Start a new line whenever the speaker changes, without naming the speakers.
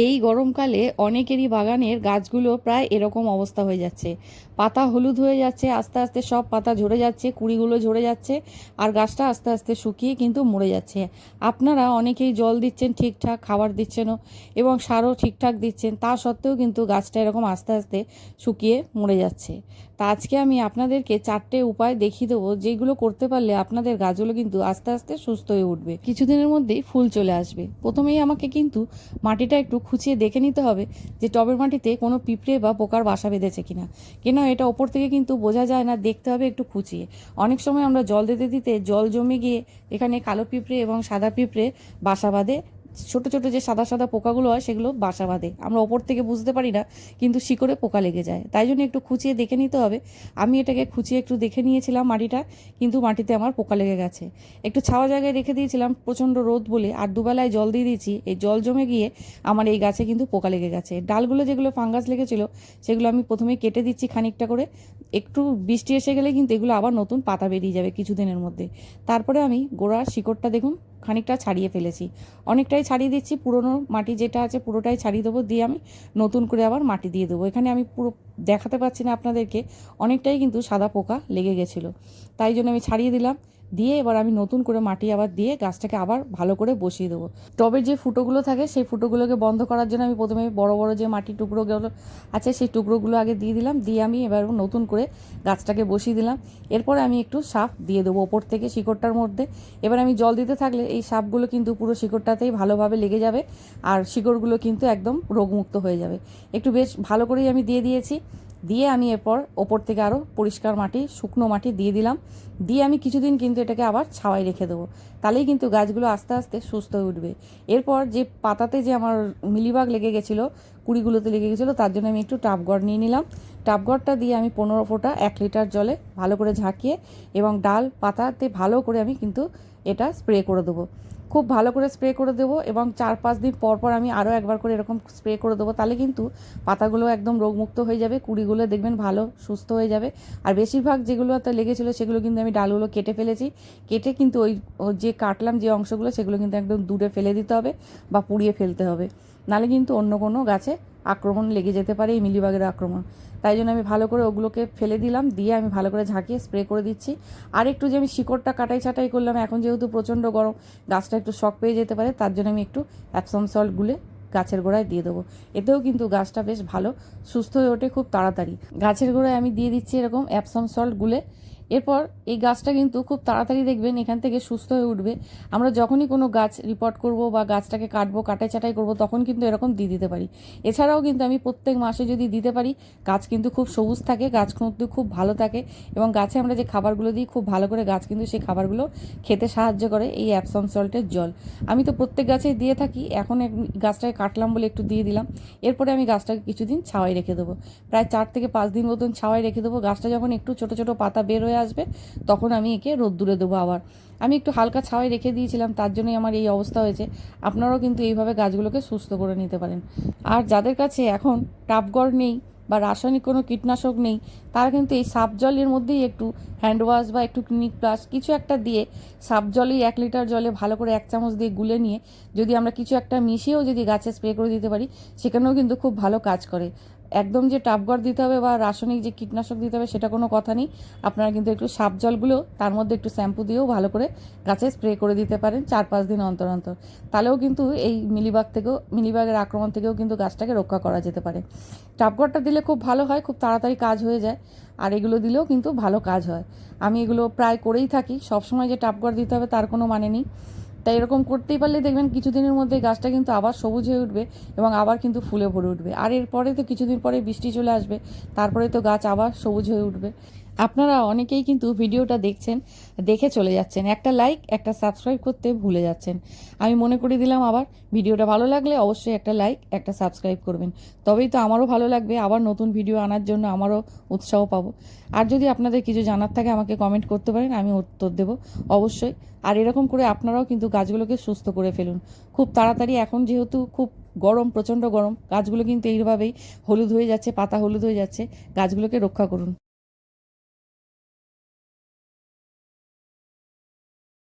এই গরমকালে অনেকেরই বাগানের গাছগুলো প্রায় এরকম অবস্থা হয়ে যাচ্ছে। পাতা হলুদ হয়ে যাচ্ছে, আস্তে আস্তে সব পাতা ঝরে যাচ্ছে, কুড়িগুলো ঝরে যাচ্ছে, আর গাছটা আস্তে আস্তে শুকিয়ে কিন্তু মরে যাচ্ছে। আপনারা অনেকেই জল দিচ্ছেন ঠিকঠাক, খাবার দিচ্ছেনও, এবং সারও ঠিকঠাক দিচ্ছেন, তা সত্ত্বেও কিন্তু গাছটা এরকম আস্তে আস্তে শুকিয়ে মরে যাচ্ছে। তা আজকে আমি আপনাদেরকে চারটে উপায় দেখিয়ে দেবো, যেগুলো করতে পারলে আপনাদের গাছগুলো কিন্তু আস্তে আস্তে সুস্থ হয়ে উঠবে। কিছুদিনের মধ্যেই ফুল চলে আসবে। প্রথমেই আমাকে কিন্তু মাটিটা একটু খুঁচিয়ে দেখে নিতে হবে যে টবের মাটিতে কোনো পিঁপড়ে বা পোকার বাসা বেঁধেছে কিনা। কেন এটা ওপর থেকে কিন্তু বোঝা যায় না, দেখতে হবে একটু খুঁচিয়ে। অনেক সময় আমরা জল দিতে দিতে জল জমে গিয়ে এখানে কালো পিঁপড়ে এবং সাদা পিঁপড়ে বাসা বাঁধে। ছোট ছোট যে সাদা সাদা পোকাগুলো হয়, সেগুলো বাসা বাঁধে। আমরা ওপর থেকে বুঝতে পারি না, কিন্তু শিকড়ে পোকা লেগে যায়। তাই জন্য একটু খুঁচিয়ে দেখে নিতে হবে। আমি এটাকে খুঁচিয়ে একটু দেখে নিয়েছিলাম মাটিটা, কিন্তু মাটিতে আমার পোকা লেগে গেছে। একটু ছাওয়া জায়গায় রেখে দিয়েছিলাম প্রচণ্ড রোদ বলে, আর দুবেলায় জল দিয়ে দিয়েছি। এই জল জমে গিয়ে আমার এই গাছে কিন্তু পোকা লেগে গেছে। ডালগুলো যেগুলো ফাঙ্গাস লেগেছিলো, সেগুলো আমি প্রথমে কেটে দিচ্ছি খানিকটা করে। একটু বৃষ্টি এসে গেলে কিন্তু এগুলো আবার নতুন পাতা বেরিয়ে যাবে কিছুদিনের মধ্যে। তারপরে আমি গোড়ার শিকড়টা দেখুন খানিকটা ছাড়িয়ে ফেলেছি। অনেকটাই ছাড়িয়ে দিচ্ছি, পুরনো মাটি যেটা আছে পুরোটাই ছাড়িয়ে দেবো, দিয়ে আমি নতুন করে আবার মাটি দিয়ে দেবো। এখানে আমি পুরো দেখাতে পাচ্ছি না আপনাদেরকে, অনেকটাই কিন্তু সাদা পোকা লেগে গেছিল। তাই জন্য আমি ছাড়িয়ে দিলাম, দিয়ে এবার আমি নতুন করে মাটি আবার দিয়ে গাছটাকে আবার ভালো করে বসিয়ে দেবো। টবের যে ফুটোগুলো থাকে, সেই ফুটোগুলোকে বন্ধ করার জন্য আমি প্রথমে বড় বড় যে মাটির টুকরোগুলো আছে, সেই টুকরোগুলো আগে দিয়ে দিলাম, দিয়ে আমি এবার নতুন করে গাছটাকে বসিয়ে দিলাম। এরপরে আমি একটু সাপ দিয়ে দেবো ওপর থেকে শিকড়টার মধ্যে। এবার আমি জল দিতে থাকলে এই সাপগুলো কিন্তু পুরো শিকড়টাতেই ভালোভাবে লেগে যাবে, আর শিকড়গুলো কিন্তু একদম রোগমুক্ত হয়ে যাবে। একটু বেশ ভালো করেই আমি দিয়ে দিয়েছি। দিয়ে আমি এরপর ওপর থেকে আরও পরিষ্কার মাটি, শুকনো মাটি দিয়ে দিলাম। দিয়ে আমি কিছুদিন কিন্তু এটাকে আবার ছাওয়াই রেখে দেবো। তাহলেই কিন্তু গাছগুলো আস্তে আস্তে সুস্থ হয়ে উঠবে। এরপর যে পাতাতে যে আমার মিলিবাগ লেগে গেছিল, কুড়িগুলোতে লেগে গেছিল, তার জন্য আমি একটু টাপগড় নিয়ে নিলাম। টাপগড়টা দিয়ে আমি পনেরো ফোঁটা এক লিটার জলে ভালো করে ঝাঁকিয়ে এবং ডাল পাতাতে ভালো করে আমি কিন্তু এটা স্প্রে করে দেবো। খুব ভালো করে স্প্রে করে দেবো এবং চার পাঁচ দিন পর পর আমি আরও একবার করে এরকম স্প্রে করে দেবো, তাহলে কিন্তু পাতাগুলো একদম রোগমুক্ত হয়ে যাবে, কুড়িগুলো দেখবেন ভালো, সুস্থ হয়ে যাবে। আর বেশিরভাগ যেগুলো লেগেছিলো সেগুলো কিন্তু আমি ডালগুলো কেটে ফেলেছি। কেটে কিন্তু ওই যে কাটলাম যে অংশগুলো সেগুলো কিন্তু একদম দূরে ফেলে দিতে হবে বা পুড়িয়ে ফেলতে হবে। নালে কিন্তু অন্য কোনো গাছে আক্রমণ লেগে যেতে পারে, এই মিলিবাগের আক্রমণ। তাই জন্য আমি ভালো করে ওগুলোকে ফেলে দিলাম, দিয়ে আমি ভালো করে ঝাঁকিয়ে স্প্রে করে দিচ্ছি। আর একটু যে আমি শিকড়টা কাটাই ছাটাই করলাম, এখন যেহেতু প্রচণ্ড গরম, গাছটা একটু শখ পেয়ে যেতে পারে, তার জন্য আমি একটু অ্যাপসম সল্ট গুলে গাছের গোড়ায় দিয়ে দেবো। এতেও কিন্তু গাছটা বেশ ভালো, সুস্থ হয়ে ওঠে খুব তাড়াতাড়ি। গাছের গোড়ায় আমি দিয়ে দিচ্ছি এরকম অ্যাপসম সল্ট গুলে এরপর এই গাছটা কিন্তু খুব তাড়াতাড়ি দেখবেন, এখান থেকে সুস্থ হয়ে উঠবে। আমরা যখনই কোনো গাছ রিপোর্ট করব বা গাছটাকে কাটবো, কাটাই চাটাই করব, তখন কিন্তু এরকম দিয়ে দিতে পারি। এছাড়াও কিন্তু আমি প্রত্যেক মাসে যদি দিতে পারি, গাছ কিন্তু খুব সবুজ থাকে, গাছ কিন্তু খুব ভালো থাকে এবং গাছে আমরা যে খাবারগুলো দিই, খুব ভালো করে গাছ কিন্তু সেই খাবারগুলো খেতে সাহায্য করে এই অ্যাপসম সল্টের জল। আমি তো প্রত্যেক গাছেই দিয়ে থাকি, এখন গাছটাকে কাটলাম বলে একটু দিয়ে দিলাম। এরপরে আমি গাছটাকে কিছুদিন ছাওয়াই রেখে দেবো। প্রায় চার থেকে পাঁচ দিন মতন ছাওয়াই রেখে দেবো। গাছটা যখন একটু ছোটো ছোটো পাতা বের হয়ে আসবে, তখন আমি একে রোদ্দুরে দেবো আবার। আমি একটু হালকা ছাওয়াই রেখে দিয়েছিলাম, তার জন্যই আমার এই অবস্থা হয়েছে। আপনারাও কিন্তু এইভাবে গাছগুলোকে সুস্থ করে নিতে পারেন। আর যাদের কাছে এখন টাপগড় নেই বা রাসায়নিক কোনো কীটনাশক নেই, তারা কিন্তু এই সাপ জলের মধ্যেই একটু হ্যান্ড ওয়াশ বা একটু ক্লিনিক প্লাস কিছু একটা দিয়ে সাপ জলেই এক লিটার জলে ভালো করে এক চামচ দিয়ে গুলে নিয়ে যদি আমরা কিছু একটা মিশিয়েও যদি গাছে স্প্রে করে দিতে পারি, সেখানেও কিন্তু খুব ভালো কাজ করে। একদম যে টাপগড় দিতে হবে বা রাসায়নিক যে কীটনাশক দিতে হবে সেটা কোনো কথা নেই। আপনারা কিন্তু একটু সাপ জলগুলো তার মধ্যে একটু শ্যাম্পু দিয়েও ভালো করে গাছে স্প্রে করে দিতে পারেন চার পাঁচ দিন অন্তর অন্তর। তাহলেও কিন্তু এই মিলিবাগ থেকেও, মিলিবাগের আক্রমণ থেকেও কিন্তু গাছটাকে রক্ষা করা যেতে পারে। টাপগড়টা দিলে খুব ভালো হয়, খুব তাড়াতাড়ি কাজ হয়ে যায় আর এগুলো দিলেও কিন্তু ভালো কাজ হয়। আমি এগুলো প্রায় করেই থাকি। সবসময় যে টাপগড় দিতে হবে তার কোনো মানে নেই। তাই এরকম করতেই পারলে দেখবেন কিছুদিনের মধ্যে গাছটা কিন্তু আবার সবুজ হয়ে উঠবে এবং আবার কিন্তু ফুলে ভরে উঠবে। আর এরপরে তো কিছুদিন পরে বৃষ্টি চলে আসবে, তারপরে তো গাছ আবার সবুজ হয়ে উঠবে। আপনারা অনেকেই কিন্তু ভিডিওটা দেখছেন, দেখে চলে যাচ্ছেন। একটা লাইক একটা সাবস্ক্রাইব করতে ভুলে যাচ্ছেন। আমি মনে করে দিলাম আবার, ভিডিওটা ভালো লাগলে অবশ্যই একটা লাইক একটা সাবস্ক্রাইব করবেন। তবেই তো আমারও ভালো লাগবে, আবার নতুন ভিডিও আনার জন্য আমারও উৎসাহ পাবো। আর যদি আপনাদের কিছু জানার থাকে, আমাকে কমেন্ট করতে পারেন, আমি উত্তর দেবো অবশ্যই। আর এরকম করে আপনারাও কিন্তু গাছগুলোকে সুস্থ করে ফেলুন। খুব তাড়াতাড়ি এখন যেহেতু খুব গরম, প্রচণ্ড গরম, গাছগুলো কিন্তু এইভাবেই হলুদ হয়ে যাচ্ছে, পাতা হলুদ হয়ে যাচ্ছে, গাছগুলোকে রক্ষা করুন।